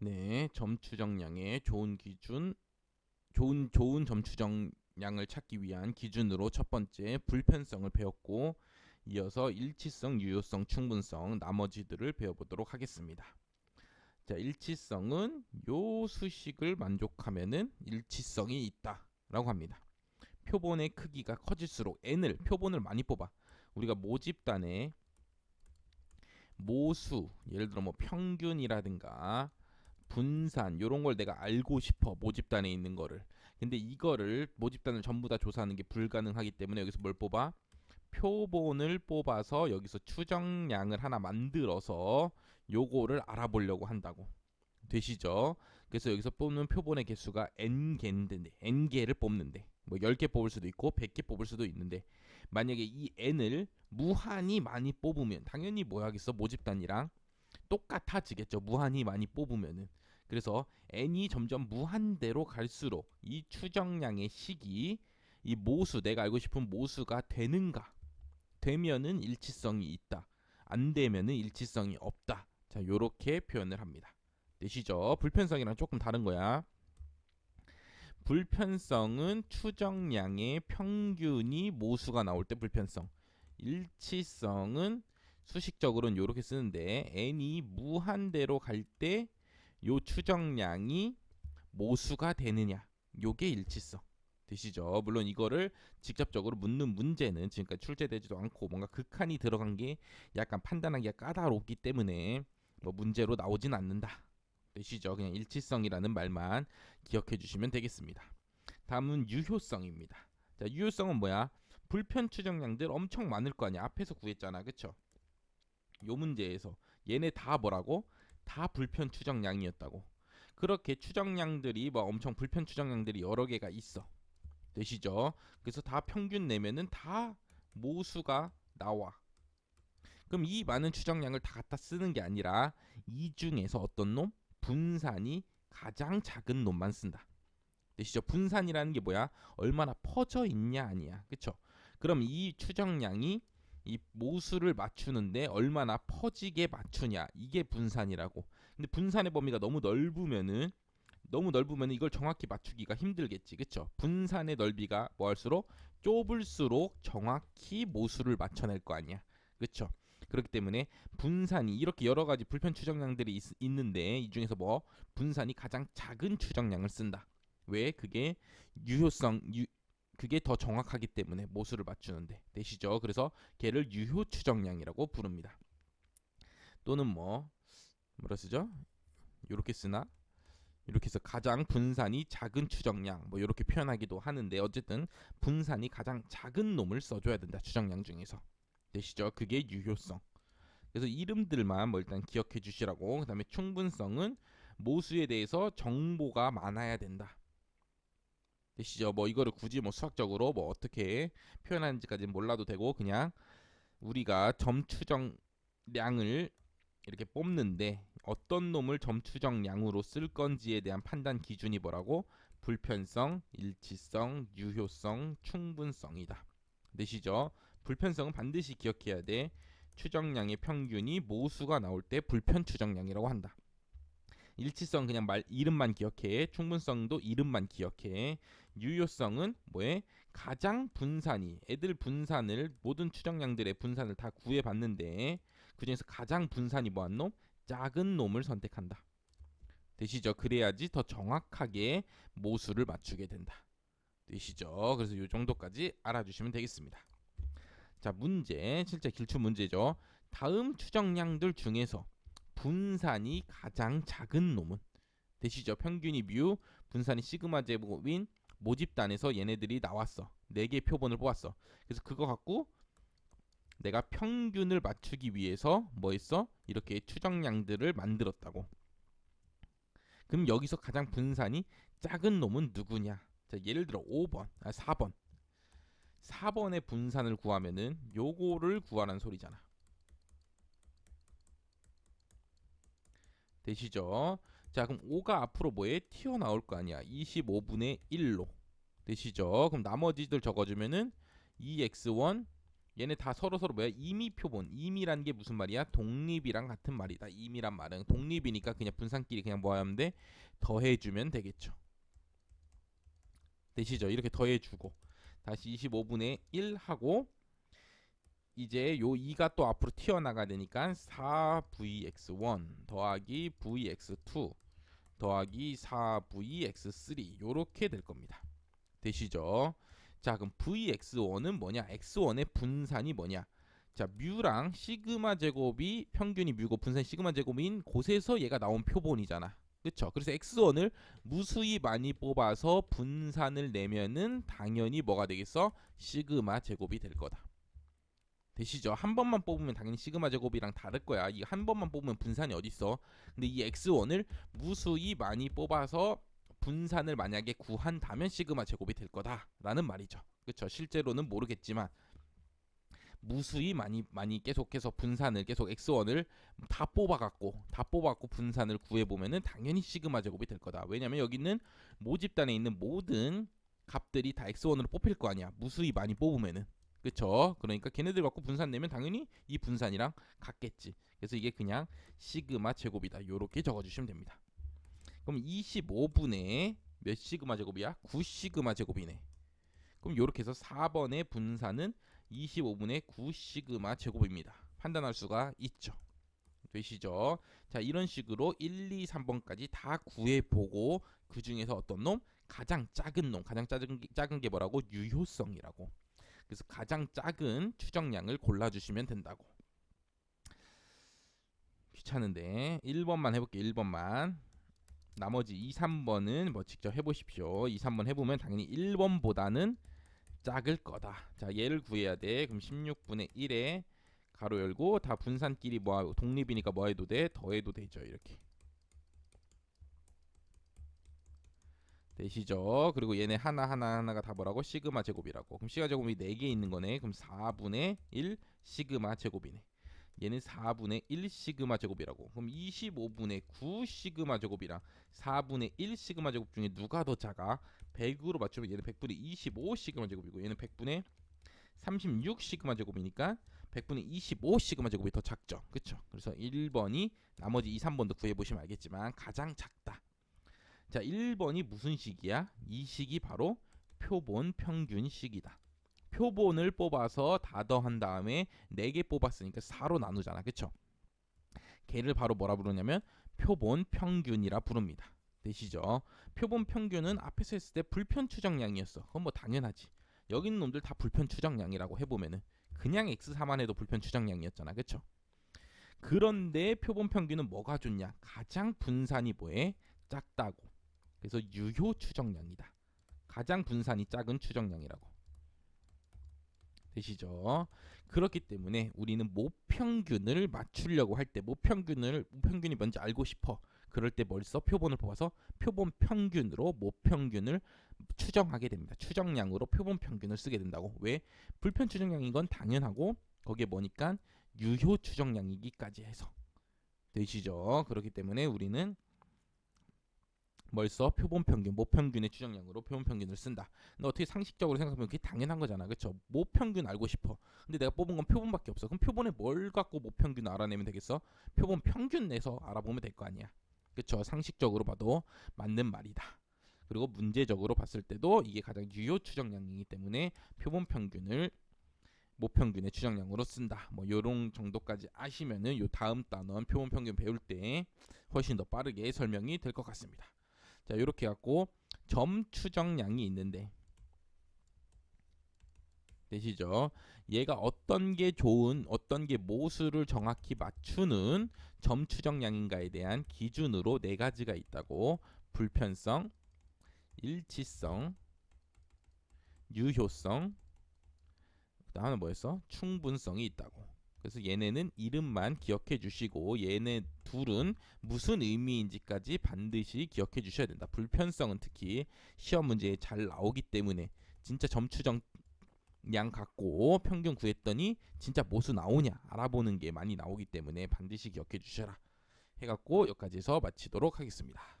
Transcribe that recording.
네, 점 추정량의 좋은 기준, 좋은 좋은 점 추정량을 찾기 위한 기준으로 첫 번째 불편성을 배웠고 이어서 일치성, 유효성, 충분성 나머지들을 배워보도록 하겠습니다. 자, 일치성은 요 수식을 만족하면은 일치성이 있다라고 합니다. 표본의 크기가 커질수록 n을 표본을 많이 뽑아 우리가 모집단에 모수 예를 들어 뭐 평균이라든가 분산 요런 걸 내가 알고 싶어 모집단에 있는 거를. 근데 이거를 모집단을 전부 다 조사하는 게 불가능하기 때문에 여기서 뭘 뽑아? 표본을 뽑아서 여기서 추정량을 하나 만들어서 요거를 알아보려고 한다고. 되시죠? 그래서 여기서 뽑는 표본의 개수가 n개인데 n개를 뽑는데 뭐 10개 뽑을 수도 있고 100개 뽑을 수도 있는데 만약에 이 n을 무한히 많이 뽑으면 당연히 뭐 하겠어? 모집단이랑 똑같아지겠죠. 무한히 많이 뽑으면은. 그래서 n이 점점 무한대로 갈수록 이 추정량의 식이 이 모수 내가 알고 싶은 모수가 되는가? 되면은 일치성이 있다. 안 되면은 일치성이 없다. 자 요렇게 표현을 합니다. 되시죠? 불편성이랑 조금 다른 거야. 불편성은 추정량의 평균이 모수가 나올 때 불편성. 일치성은 수식적으로는 이렇게 쓰는데 n이 무한대로 갈 때 요 추정량이 모수가 되느냐. 요게 일치성 되시죠. 물론 이거를 직접적으로 묻는 문제는 지금까지 출제되지도 않고 뭔가 극한이 들어간 게 약간 판단하기가 까다롭기 때문에 뭐 문제로 나오진 않는다 되시죠. 그냥 일치성이라는 말만 기억해 주시면 되겠습니다. 다음은 유효성입니다. 자 유효성은 뭐야? 불편 추정량들 엄청 많을 거 아니야. 앞에서 구했잖아. 그쵸 요 문제에서 얘네 다 뭐라고 다 불편 추정량이었다고. 그렇게 추정량들이 뭐 엄청 불편 추정량들이 여러 개가 있어. 되시죠? 그래서 다 평균 내면은 다 모수가 나와. 그럼 이 많은 추정량을 다 갖다 쓰는 게 아니라 이 중에서 어떤 놈 분산이 가장 작은 놈만 쓴다. 되시죠? 분산이라는 게 뭐야? 얼마나 퍼져 있냐 아니야. 그쵸? 그럼 이 추정량이 이 모수를 맞추는데 얼마나 퍼지게 맞추냐. 이게 분산이라고. 근데 분산의 범위가 너무 넓으면은 너무 넓으면 이걸 정확히 맞추기가 힘들겠지. 그쵸? 분산의 넓이가 뭐 할수록 좁을수록 정확히 모수를 맞춰낼 거 아니야. 그쵸? 그렇기 때문에 분산이 이렇게 여러 가지 불편 추정량들이 있, 있는데 이 중에서 뭐 분산이 가장 작은 추정량을 쓴다. 왜? 그게 유효성 유, 그게 더 정확하기 때문에 모수를 맞추는데 되시죠? 그래서 걔를 유효 추정량이라고 부릅니다. 또는 뭐 뭐라 쓰죠? 이렇게 쓰나? 이렇게 해서 가장 분산이 작은 추정량 뭐 이렇게 표현하기도 하는데 어쨌든 분산이 가장 작은 놈을 써줘야 된다 추정량 중에서 되시죠? 그게 유효성. 그래서 이름들만 뭐 일단 기억해 주시라고 그 다음에 충분성은 모수에 대해서 정보가 많아야 된다. 되시죠? 뭐 이거를 굳이 뭐 수학적으로 뭐 어떻게 표현하는지까지는 몰라도 되고 그냥 우리가 점 추정량을 이렇게 뽑는데 어떤 놈을 점 추정량으로 쓸 건지에 대한 판단 기준이 뭐라고? 불편성, 일치성, 유효성, 충분성이다. 되시죠? 불편성은 반드시 기억해야 돼. 추정량의 평균이 모수가 나올 때 불편 추정량이라고 한다. 일치성 그냥 말 이름만 기억해. 충분성도 이름만 기억해. 유효성은 뭐에 가장 분산이 애들 분산을 모든 추정량들의 분산을 다 구해 봤는데 그중에서 가장 분산이 뭐한 놈? 작은 놈을 선택한다. 되시죠? 그래야지 더 정확하게 모수를 맞추게 된다. 되시죠? 그래서 이 정도까지 알아주시면 되겠습니다. 자, 문제, 실제 길출 문제죠. 다음 추정량들 중에서 분산이 가장 작은 놈은 되시죠? 평균이 뮤, 분산이 시그마 제곱인 모집단에서 얘네들이 나왔어. 네 개 표본을 뽑았어. 그래서 그거 갖고 내가 평균을 맞추기 위해서 뭐 했어? 이렇게 추정량들을 만들었다고. 그럼 여기서 가장 분산이 작은 놈은 누구냐? 자, 예를 들어 5번, 아 4번. 4번의 분산을 구하면은 요거를 구하라는 소리잖아. 되시죠? 자, 그럼 5가 앞으로 뭐에 튀어나올 거 아니야? 25분의 1로. 되시죠? 그럼 나머지들 적어주면은 2x1, 얘네 다 서로 서로 뭐야? 임의 표본. 임의란 게 무슨 말이야? 독립이랑 같은 말이다. 임의란 말은 독립이니까 그냥 분산끼리 그냥 뭐 하면 돼? 더해주면 되겠죠. 되시죠? 이렇게 더해주고 다시 25분의 1 하고 이제 요 2가 또 앞으로 튀어나가야 되니까 4vx1 더하기 vx2 더하기 4vx3 요렇게 될 겁니다. 되시죠? 자 그럼 vx1은 뭐냐? x1의 분산이 뭐냐? 자 뮤랑 시그마 제곱이 평균이 뮤고 분산 시그마 제곱인 곳에서 얘가 나온 표본이잖아. 그쵸? 그래서 x1을 무수히 많이 뽑아서 분산을 내면은 당연히 뭐가 되겠어? 시그마 제곱이 될 거다. 되시죠? 한 번만 뽑으면 당연히 시그마 제곱이랑 다를 거야. 이 한 번만 뽑으면 분산이 어디 있어? 근데 이 x1을 무수히 많이 뽑아서 분산을 만약에 구한다면 시그마 제곱이 될 거다라는 말이죠. 그렇죠? 실제로는 모르겠지만 무수히 많이 많이 계속해서 분산을 계속 x1을 다 뽑아갖고 다 뽑아갖고 분산을 구해보면은 당연히 시그마 제곱이 될 거다. 왜냐면 여기는 모집단에 있는 모든 값들이 다 x1으로 뽑힐 거 아니야. 무수히 많이 뽑으면은 그쵸? 그러니까 걔네들 갖고 분산 내면 당연히 이 분산이랑 같겠지. 그래서 이게 그냥 시그마 제곱이다. 요렇게 적어주시면 됩니다. 그럼 25분의 몇 시그마 제곱이야? 9 시그마 제곱이네. 그럼 요렇게 해서 4번의 분산은 25분의 9 시그마 제곱입니다. 판단할 수가 있죠. 되시죠? 자, 이런 식으로 1, 2, 3번까지 다 구해보고 그 중에서 어떤 놈? 가장 작은 놈, 가장 작은 게, 작은 게 뭐라고? 유효성이라고. 그래서 가장 작은 추정량을 골라주시면 된다고. 귀찮은데 1번만 해볼게요. 1번만. 나머지 2, 3번은 뭐 직접 해보십시오. 2, 3번 해보면 당연히 1번보다는 작을 거다. 자, 얘를 구해야 돼. 그럼 16분의 1에 가로 열고 다 분산끼리 뭐 독립이니까 뭐 해도 돼? 더해도 되죠. 이렇게. 되시죠? 그리고 얘네 하나 하나 하나가 다 뭐라고? 시그마 제곱이라고. 그럼 시그마 제곱이 4개 있는 거네. 그럼 4분의 1 시그마 제곱이네. 얘는 4분의 1 시그마 제곱이라고. 그럼 25분의 9 시그마 제곱이랑 4분의 1 시그마 제곱 중에 누가 더 작아? 100으로 맞추면 얘는 100분의 25 시그마 제곱이고 얘는 100분의 36 시그마 제곱이니까 100분의 25 시그마 제곱이 더 작죠. 그렇죠? 그래서 1번이 나머지 2, 3번도 구해 보시면 알겠지만 가장 작다. 자, 1번이 무슨 식이야? 이 식이 바로 표본 평균 식이다. 표본을 뽑아서 다 더한 다음에 4개 뽑았으니까 4로 나누잖아. 그쵸? 걔를 바로 뭐라 부르냐면 표본 평균이라 부릅니다. 되시죠? 표본 평균은 앞에서 했을 때 불편 추정량이었어. 그건 뭐 당연하지. 여기 있는 놈들 다 불편 추정량이라고 해보면은 그냥 x4만 해도 불편 추정량이었잖아. 그쵸? 그런데 표본 평균은 뭐가 좋냐? 가장 분산이 뭐에 작다고. 그래서 유효 추정량이다. 가장 분산이 작은 추정량이라고. 되시죠? 그렇기 때문에 우리는 모평균을 맞추려고 할 때 모평균을 모평균이 뭔지 알고 싶어. 그럴 때뭘 써? 표본을 뽑아서 표본 평균으로 모평균을 추정하게 됩니다. 추정량으로 표본 평균을 쓰게 된다고. 왜? 불편 추정량인 건 당연하고 거기에 뭐니까 유효 추정량이기까지 해서 되시죠? 그렇기 때문에 우리는 뭘 써? 표본 평균, 모평균의 추정량으로 표본 평균을 쓴다. 근데 어떻게 상식적으로 생각하면 그게 당연한 거잖아. 그렇죠? 모평균 알고 싶어. 근데 내가 뽑은 건 표본밖에 없어. 그럼 표본에 뭘 갖고 모평균 알아내면 되겠어? 표본 평균 내서 알아보면 될 거 아니야. 그렇죠? 상식적으로 봐도 맞는 말이다. 그리고 문제적으로 봤을 때도 이게 가장 유효 추정량이기 때문에 표본 평균을 모평균의 추정량으로 쓴다. 뭐 요런 정도까지 아시면은 요 다음 단원 표본 평균 배울 때 훨씬 더 빠르게 설명이 될 것 같습니다. 자, 이렇게 갖고 점 추정량이 있는데 되시죠? 얘가 어떤 게 좋은, 어떤 게 모수를 정확히 맞추는 점 추정량인가에 대한 기준으로 네 가지가 있다고 불편성, 일치성, 유효성, 그 다음에 뭐였어? 충분성이 있다고. 그래서 얘네는 이름만 기억해 주시고 얘네 둘은 무슨 의미인지까지 반드시 기억해 주셔야 된다. 불편성은 특히 시험 문제에 잘 나오기 때문에 진짜 점추정 양 갖고 평균 구했더니 진짜 모수 나오냐 알아보는 게 많이 나오기 때문에 반드시 기억해 주셔라. 해갖고 여기까지서 마치도록 하겠습니다.